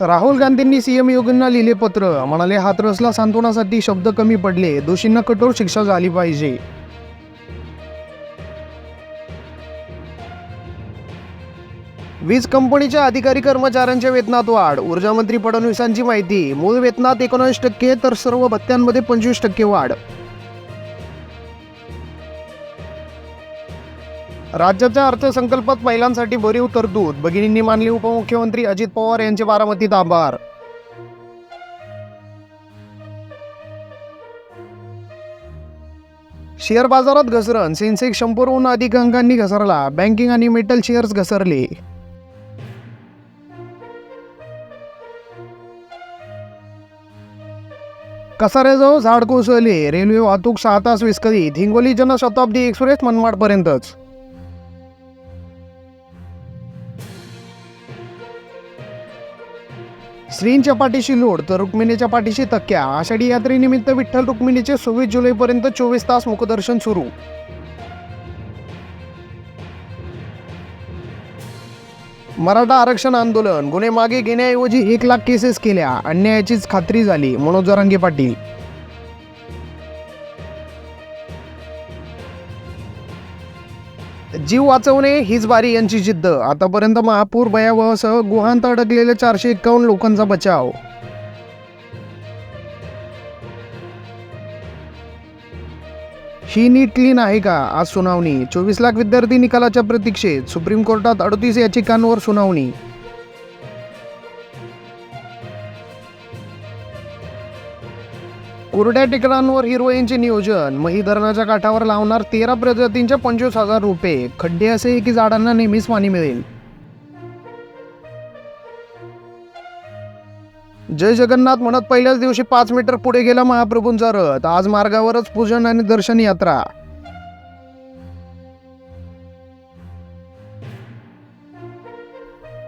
राहुल गांधींनी सीएम योगींना लिहिले पत्र. म्हणाले हातरसला सांत्वनासाठी शब्द कमी पडले. दोषींना कठोर शिक्षा झाली पाहिजे. वीज कंपनीच्या अधिकारी कर्मचाऱ्यांच्या वेतनात वाढ. ऊर्जामंत्री फडणवीसांची माहिती. मूळ वेतनात एकोणऐंशी टक्के तर सर्व भत्त्यांमध्ये पंचवीस टक्के वाढ. राज्याच्या अर्थसंकल्पात महिलांसाठी भरीव तरतूद भगिनींनी मानले उपमुख्यमंत्री अजित पवार यांचे बारामतीत आभार. शेअर बाजारात घसरण सेन्सेक्स शंभरहून अधिक अंकांनी घसरला बँकिंग आणि मेटल शेअर्स घसरले. कसाऱ्याजवळ झाड कोसळले रेल्वे वाहतूक सहा तास विस्कळीत हिंगोली जनशताब्दी एक्सप्रेस मनमाडपर्यंतच. श्रींच्या पाठीशी लोड तर रुक्मिणीच्या पाठीशी तक्क्या. आषाढी यात्रेनिमित्त विठ्ठल रुक्मिणीचे सव्वीस जुलैपर्यंत चोवीस तास मुखदर्शन सुरू. मराठा आरक्षण आंदोलन गुन्हे मागे घेण्याऐवजी एक लाख केसेस केल्या. अन्यायाचीच खात्री झाली मनोज जरांगे पाटील जीव वाचवणे हीच बारी यांची जिद्द. आतापर्यंत महापूर भयावहसह गुहांत अडकलेल्या चारशे एक्कावन्न लोकांचा बचाव. ही नीट क्लीन आहे का? आज सुनावणी. चोवीस लाख विद्यार्थी निकालाच्या प्रतीक्षेत सुप्रीम कोर्टात अडतीस याचिकांवर सुनावणी. कोरड्या टिकरांवर हिरोईनचे नियोजन. मही धरणाच्या काठावर लावणार तेरा प्रजातींच्या पंचवीस हजार रुपये. खड्डे असे की झाडांना नेहमीच पाणी मिळेल. जय जगन्नाथ म्हणत पहिल्याच दिवशी पाच मीटर पुढे गेला महाप्रभूंचा रथ. आज मार्गावरच पूजन आणि दर्शन यात्रा.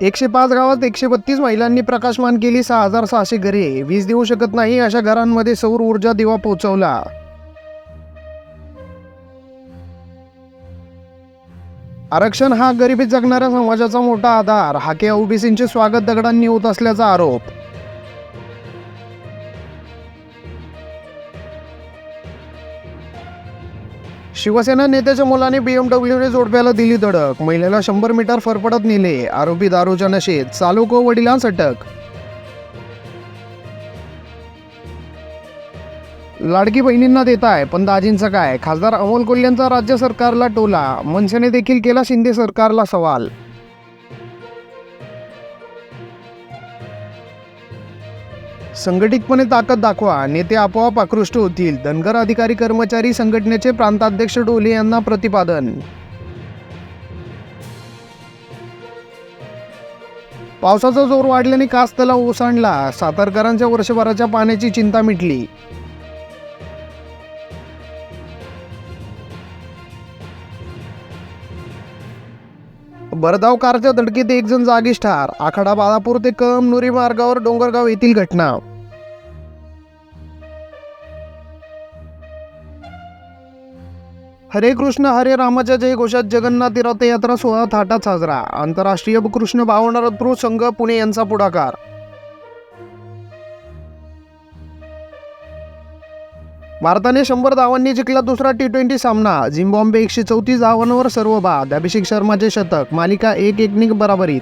एकशे पाच गावात एकशे बत्तीस महिलांनी प्रकाशमान केली सहा हजार सहाशे घरे. वीज देऊ शकत नाही अशा घरांमध्ये सौर ऊर्जा दिवा पोहोचवला आरक्षण हा गरिबीत जगणाऱ्या समाजाचा मोठा आधार. हाके ओबीसींचे स्वागत दगडांनी होत असल्याचा आरोप. शिवसेना नेत्याच्या मुलाने बीएमडब्ल्यूने जोडप्याला दिली धडक. महिलेला शंभर मीटर फरफडत नेले. आरोपी दारूच्या नशेत चालक व वडिलांस अटक. लाडकी बहिणींना देत आहे पण दाजींचं काय? खासदार अमोल कोल्ह्यांचा राज्य सरकारला टोला. मनसेने देखील केला शिंदे सरकारला सवाल. संघटितपणे ताकद दाखवा. नेते आपोआप आकृष्ट होतील. धनगर अधिकारी कर्मचारी संघटनेचे प्रांताध्यक्ष डोले यांना प्रतिपादन. पावसाचा जोर वाढल्याने कास तलाव ओसांडला. सातारकरांच्या वर्षभराच्या पाण्याची चिंता मिटली. भरधाव कारच्या धडकेत एक जण जागीच ठार. आखाडा बाळापूर ते कळमनुरी मार्गावर डोंगरगाव येथील घटना. हरे कृष्ण हरे रामाच्या जय घोषात जगन्नाथ रथयात्रा सोहळा थाटात साजरा. आंतरराष्ट्रीय कृष्ण भावनारथृ संघ पुणे यांचा पुढाकार. भारताने शंभर धावांनी जिंकला दुसरा टी ट्वेंटी सामना. झिम्बॉम्बे एकशे चौतीस धावांवर सर्व बाद. अभिषेक शर्माचे शतक. मालिका एक एकनिक बराबरीत.